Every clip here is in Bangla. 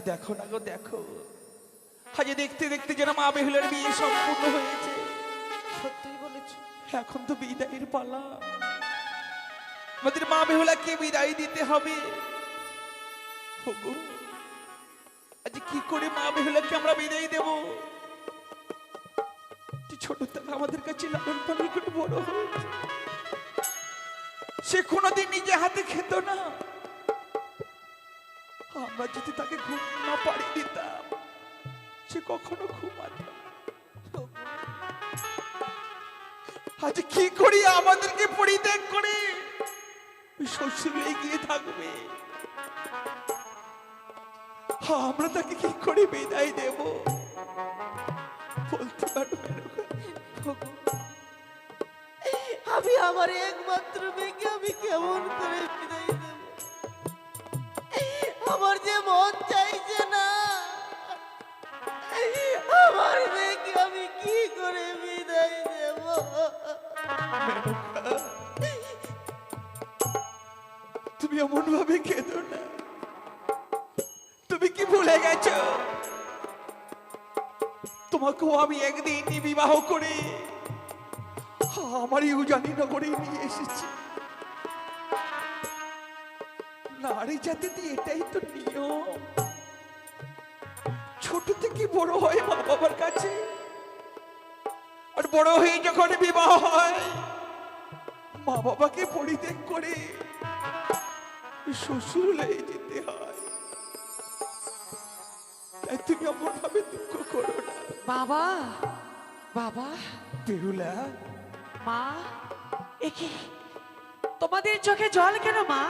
আজ দেখো না গো দেখো। আজ দেখতে দেখতে যেন মা বেহুলের বিয়ে সম্পূর্ণ হয়েছে। সত্যি বলেছ। এখন তো বিদায়ের পালা। আমাদের মা বেহুলাকে বিদায় দিতে হবে। আজ কি করে মা বেহুলাকে আমরা বিদায় দেব? ছোট থেকে আমাদের কাছে লালন পালন করে বড় হয়েছে। সে কোনোদিন নিজে হাতে খেত না। আমরা যদি তাকে ঘুম না পাড়ি দিতাম, সে কখনো ঘুমাত আজ কি করি আমাদেরকে পরিত্যাগ করে? থাকবে। আমরা তাকে কি করে বিদায় দেব? বলতে পারবে আমি আমার একমাত্র মেয়েকে আমি কেমন করে আমার যে মন চাইছে না, আমার মেয়েকে আমি কি করে বিদায় দেব? তুমি এমন ভাবে কেঁদো না। তুমি কি ভুলে গেছো? তোমাকেও আমি একদিনই বিবাহ করে আমার ইউজানি নগরে নিয়ে এসেছি। নারী জাতিতে এটাই তো নিয়ম। ছোট থেকে বড় হয় মা বাবার কাছে। আর বড় হয়ে যখন বিবাহ হয় মা বাবাকে পরিত্যাগ করে শ্বশুর যেতে হয়। তাই তুমি ভাবে দুঃখ করো না। বাবা বাবা। বেহুলা মা একি তোমাদের চোখে জল কেন মা?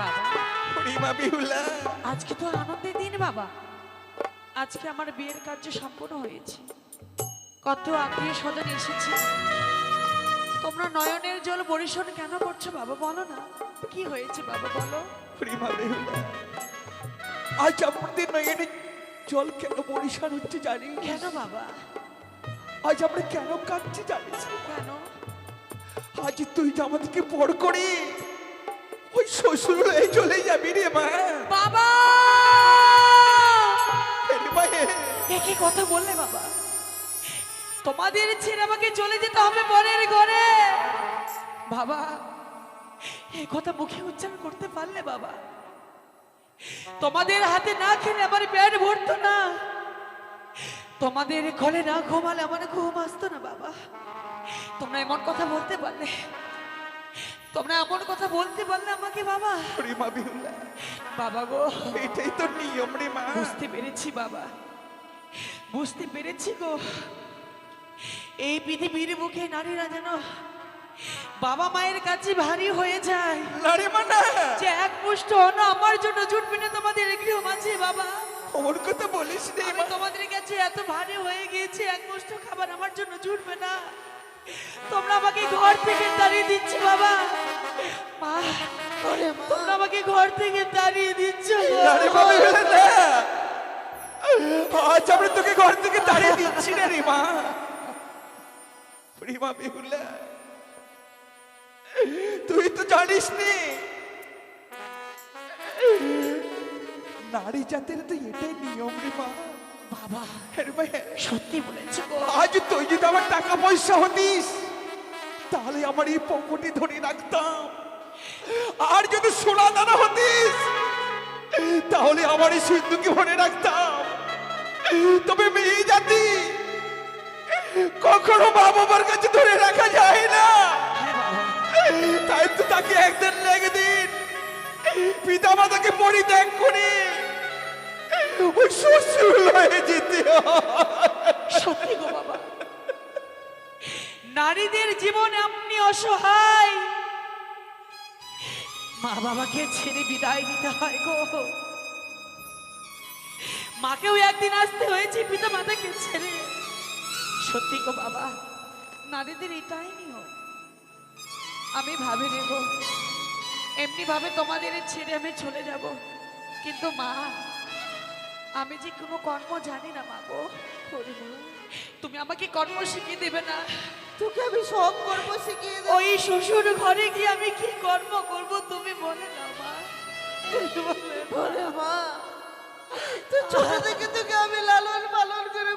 বাবা। বেহুলা আজকে তো আনন্দের দিন বাবা। আজকে আমার বিয়ের কার্য সম্পূর্ণ হয়েছে। কত আত্মীয় স্বজন এসেছে। তোমরা নয়নের জল বরিশন কেন করছ বাবা বলো না। কি হয়েছে বাবা বলো। আজ আমাদের নয়নে জল কেন পরিষ্কার হচ্ছে জানি কেন বাবা? আজ আমরা কেন কাঁদছি জানিস? কেন? আজ তুই আমাদেরকে বড় করে ওই শ্বশুর হয়ে চলে যাবি রে মা। বাবা! একই কথা বললে বাবা। তোমাদের ছেড়ে আমাকে চলে যেতে হবে পরের ঘরে। বাবা এই কথা মুখে উচ্চারণ করতে পারলে বাবা। তোমাদের হাতে না খেলে আমার পেট ভরতো না। তোমাদের ঘরে না ঘুমালে আমার ঘুম আসতো না বাবা। তোমরা এমন কথা বলতে পারলে। তোমরা এমন কথা বলতে পারলে আমাকে বাবা। হরিমা বেহুলা বাবা গো। এটাই তো নিয়ম রে মা বুঝতে পেরেছি বাবা। বুঝতে পেরেছি গো। এই পৃথিবীর মুখে নারীরা যেন বাবা মায়ের কাছে ভারী হয়ে যায়। না রে মা না। যে এক মুষ্ট অন্ন আমার জন্য জুটবে না তোমাদের গৃহ মাঝে বাবা। ওর কথা বলিস রে তোমাদের কাছে এত ভারী হয়ে গিয়েছে এক মুষ্ট খাবার আমার জন্য জুটবে না। তোমরা আমাকে ঘর থেকে তাড়িয়ে দিচ্ছ বাবা। মা তোমরা আমাকে ঘর থেকে তাড়িয়ে দিচ্ছ আজ আমরা তোকে ঘর থেকে তাড়িয়ে দিচ্ছি না রে মা। হরিমা বেহুলা তুই তো জানিস নে নারী জাতের তো এটাই নিয়ম রে মা। বাবা সত্যি বলেছ আজ তুই যদি আমার টাকা পয়সা হতিস তাহলে আমার এই পকেটে ধরে রাখতাম। আর যদি সোনা দানা হতিস তাহলে আমার এই সিন্ধুকে ভরে রাখতাম। তবে মেয়ে জাতি কখনো মা বাবার কাছে ধরে রাখা যায় না। তাই তো তাকে একদিন না একদিন পিতা মাতাকে পরিত্যাগ করে ওই যেতে সত্যি গো বাবা। নারীদের জীবন আপনি অসহায়। মা বাবাকে ছেড়ে বিদায় নিতে হয় গো। মাকেও একদিন আসতে হয়েছে, পিতা মাতাকে ছেড়ে। সত্যি গো বাবা, নারীদের এটাই নিয়ম। আমি ভাবি নেব এমনি ভাবে তোমাদের ছেড়ে আমি চলে যাব। কিন্তু মা আমি যে কোনো কর্ম জানি না মা গো। তুমি আমাকে কর্ম শিখিয়ে দেবে না। তোকে আমি সব কর্ম শিখিয়ে দেবো। ওই শ্বশুর ঘরে গিয়ে আমি কি কর্ম করব তুমি বলে না মা। তুমি বলে। মা তো ছোট থেকে তোকে আমি লালন পালন করে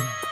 Yeah.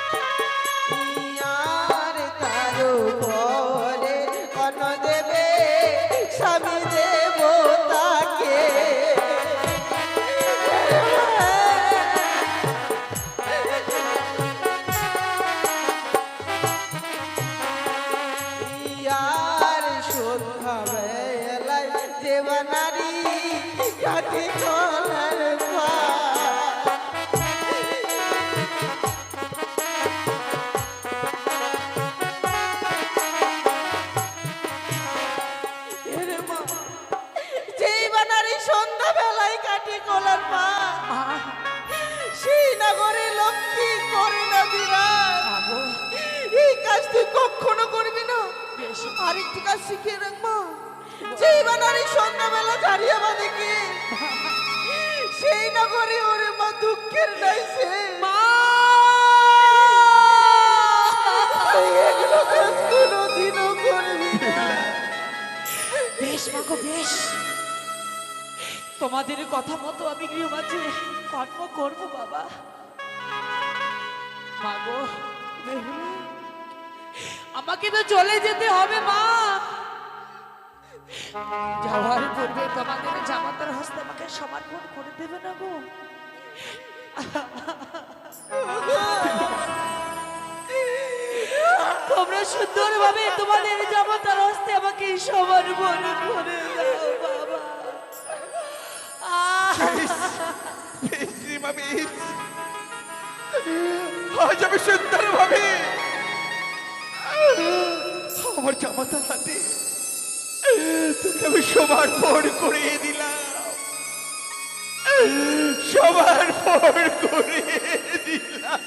আরেকটি কাজ শিখিয়ে রাখ মা। যেই বানারি সন্ধ্যাবেলা ঝাড়িয়ে বাঁধে কি সেই নগরে ওরে মা দুঃখের নাই সে। এগুলো কাজ কোনোদিনও করবি বেশ। তোমাদের কথা মতো আমি গৃহমাঝে কর্ম করব বাবা। মাগো বেহুলা, আমাকে তো চলে যেতে হবে, মা। যাওয়ার পূর্বে তোমাদের জামাতার হস্তে আমাকে সমর্পণ করে দেবে না গো। তোমরা সুন্দরভাবে তোমাদের জামাতার হস্তে আমাকে সমর্পণ করে দাও, বাবা। আজ সুন্দর ভাবে আমার জামাতা হাতে আমি সবার পর করিয়ে দিলাম। সবার পর করিয়ে দিলাম।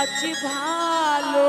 আজ ভালো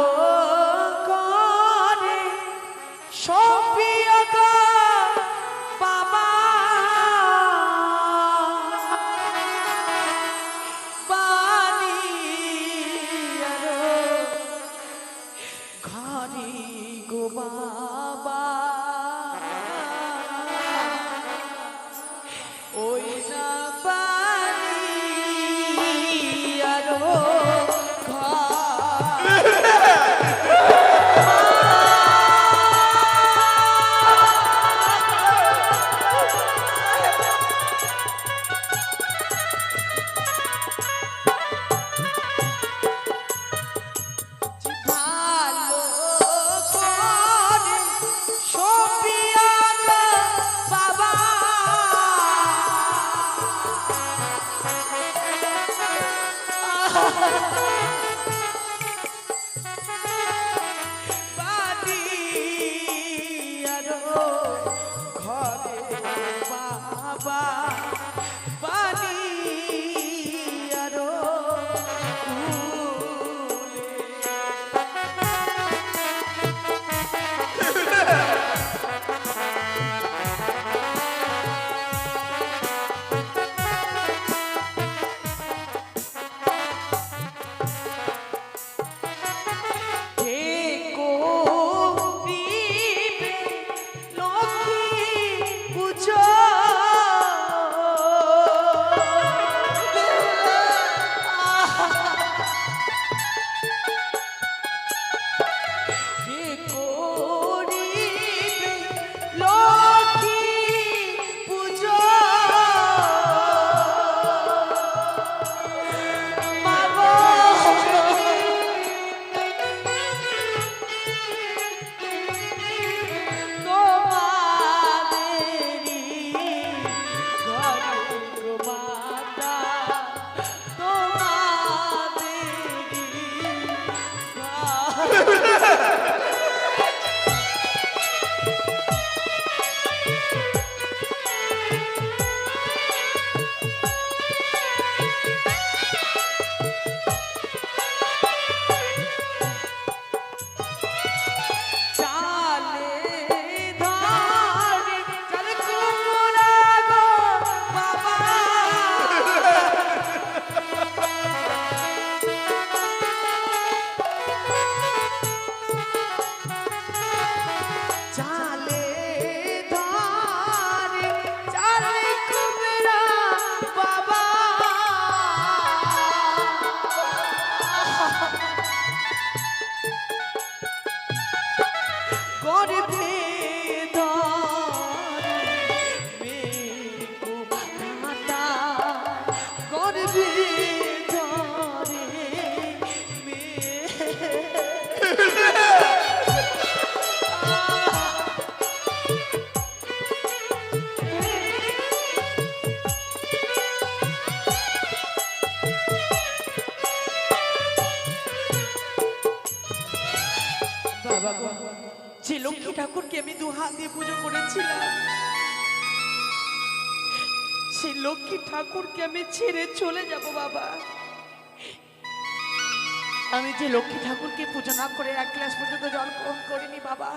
লক্ষ্মী ঠাকুরকে পুজো না করে এক ক্লাস পর্যন্ত জল গ্রহণ করিনি, বাবা।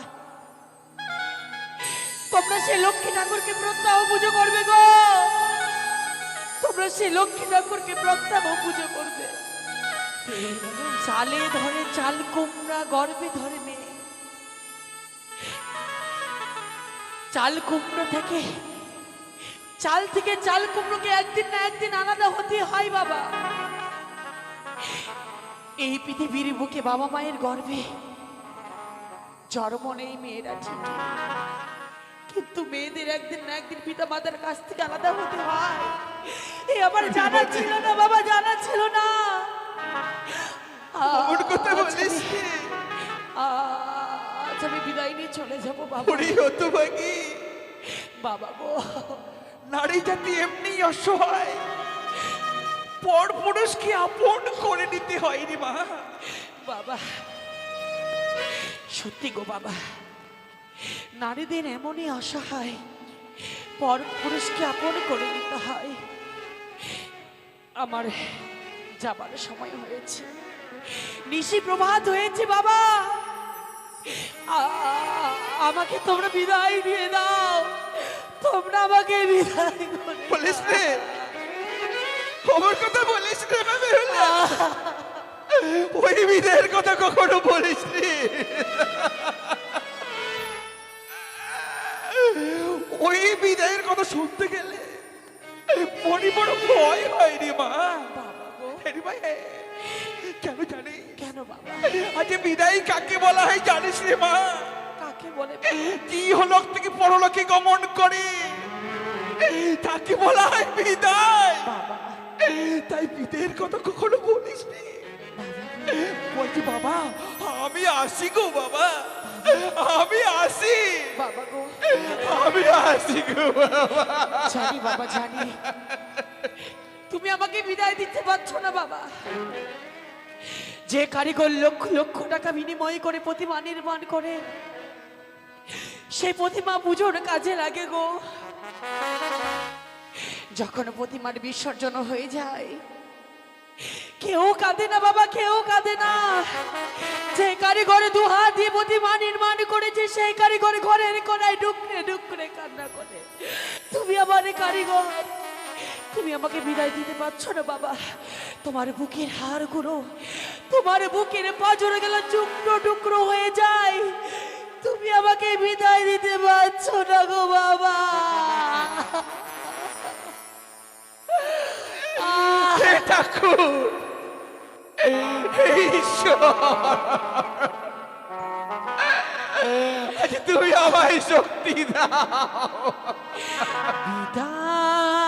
তোমরা সে লক্ষ্মী ঠাকুরকে প্রত্যাহ পুজো করবে গো। তোমরা সে লক্ষ্মী ঠাকুরকে প্রত্যাহ পুজো করবে। চালে ধরে চাল কুমড়া গর্বে ধরে মেয়ে চাল কুমড়ো থেকে, চাল থেকে চাল কুমড়োকে একদিন না একদিন আলাদা হতে হয়, বাবা। এই পৃথিবীর বুকে বাবা মায়ের গর্ভে জন্ম নেই মেয়েরা ঠিক। কিন্তু মেয়েদের একদিন না একদিন পিতা মাতার কাছ থেকে আলাদা হতে হয়। এই আমার জানা ছিল না বাবা জানা ছিল না। আজ আমি- বিদায় নিয়ে চলে যাব বাবা। বাবা গো। নারী জাতি এমনি অসহায়। পর পুরুষকে আপন করে নিতে হয় রে মা? বাবা সত্যি গো বাবা নারীদের এমনই অসহায় পর পুরুষকে আপন করে নিতে হয়। আমার যাবার সময় হয়েছে নিশি প্রভাত হয়েছে বাবা। আমাকে তোমরা বিদায় দিয়ে দাও তোমরা আমাকে বিদায়। বলিস খবর কথা বলিস রে না বেহুলা? ওই বিদের কথা কখনো বলিস রে ওই বিদায়ের কথা শুনতে গেলে মনে বড় ভয় হয় রে মা। আরে ভাই, কেন জানি কেন বাবা? আজ বিদায় কাকে বলা হয় জানিস রে মা? কাকে বলে কি হলক থেকে পরলোকে গমন করে? তাকে বলা হয় বিদায়। তাই বিদের কথা কখনো বলিস বলছি বাবা আমি আসি গো বাবা। আমি আসি। বাবা গো। আমি আসি গো বাবা। জানি বাবা জানি। তুমি আমাকে বিদায় দিতে পারছ না বাবা। যে কারিগর লক্ষ লক্ষ টাকা বিনিময় করে প্রতিমা নির্মাণ করে সেই প্রতিমা পুজোর কাজে লাগে গো। যখন প্রতিমার বিসর্জন হয়ে যায়, কেউ কাঁদে না বাবা, কেউ কাঁদে না। যে কারিগরে দু হাত দিয়ে প্রতিমা নির্মাণ করেছে, সেই কারিগরে ঘরের কোনায় ডুকরে ডুকরে কান্না করে। তুমি আমার কারিগর, তুমি আমাকে বিদায় দিতে পারছ না বাবা। তোমার বুকের হাড়গুলো, তোমার বুকের পাজর গেল টুকরো টুকরো হয়ে যায়। তুমি আমাকে বিদায় দিতে পারছ না গো বাবা। হে ঠাকুর তুমি আমায় শক্তি দাও। বিদায়।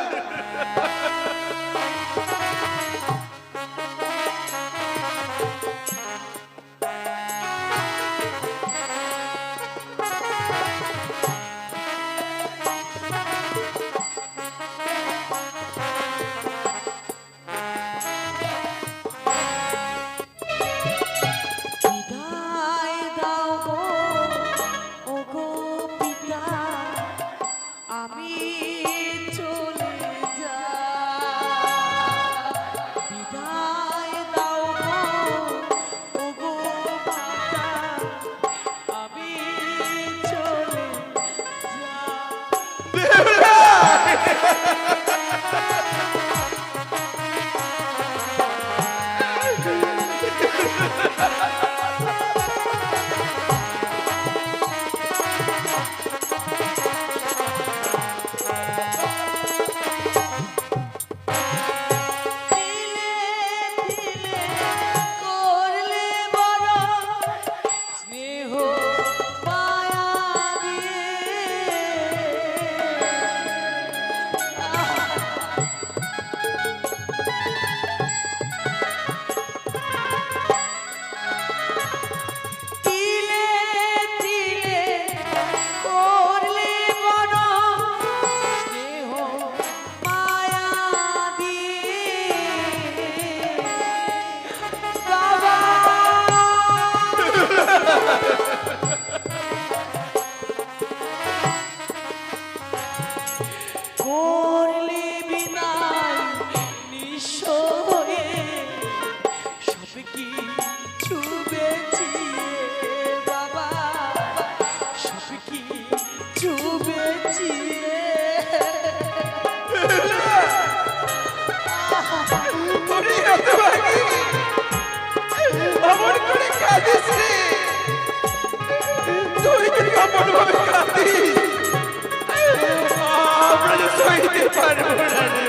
আমরা যে সইতে পারব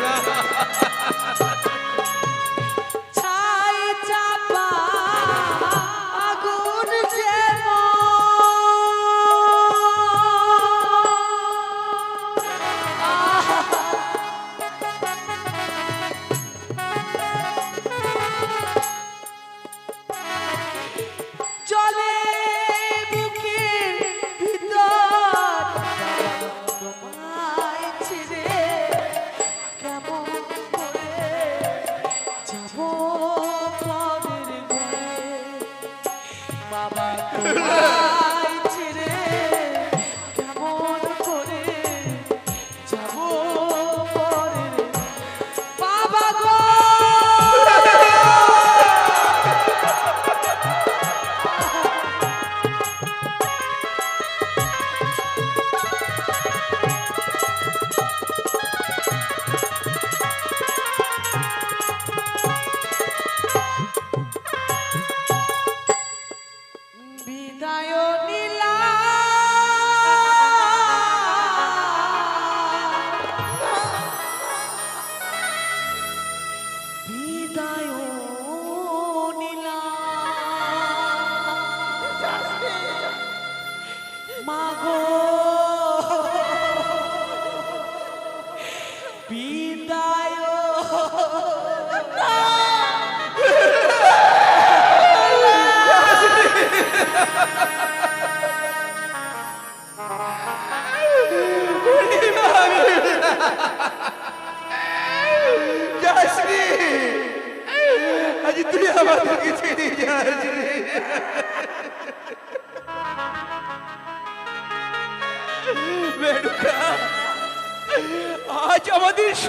না Yeah. Oh.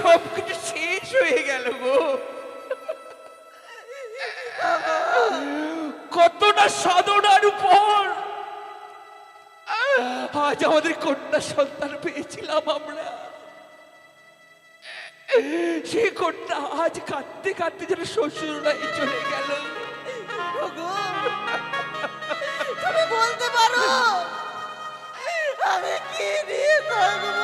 সব কিছু শেষ হয়ে গেল গো। কতটা সাধনার উপর। আজ আমাদের কন্যা সন্তান পেয়েছিলাম আমরা। সে কন্যা আজ কাঁদতে কাঁদতে যেন শ্বশুরাই চলে গেল। বলতে পারো, আমি কি দিয়ে থাকব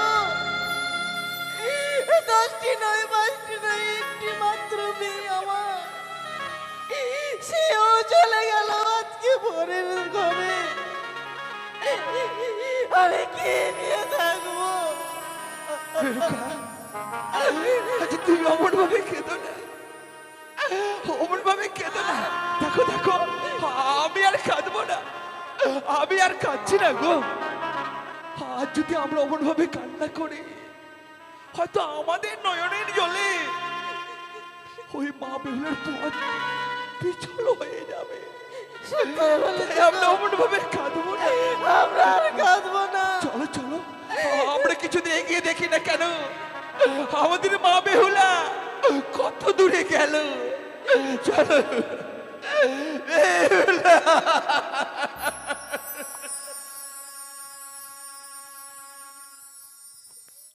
দশটি নয়, পাঁচটি নয় একটি মাত্র মেয়ে আমার। সেও চলে গেল আজকে ভোরের ঘরে। আমি কি নিয়ে থাকব? আচ্ছা তুমি অমন ভাবে কেঁদো না। অমন ভাবে কেঁদো না। দেখো দেখো, আমি আর কাঁদবো না। আমি আর কাঁদছি না গো। আজ যদি আমরা অমন ভাবে কান্না করি হয়তো আমাদের নয়নের জলে ওই মা বেহুলের পথ পিছল হয়ে যাবে। সত্যি আমরা অমন ভাবে কাঁদবো না। আমরা আর কাঁদবো না। চলো চলো। আমরা কিছুদিন এগিয়ে দেখি না কেন? আমাদের মা বেহুলা কত দূরে গেল? চলো। বেহুলা।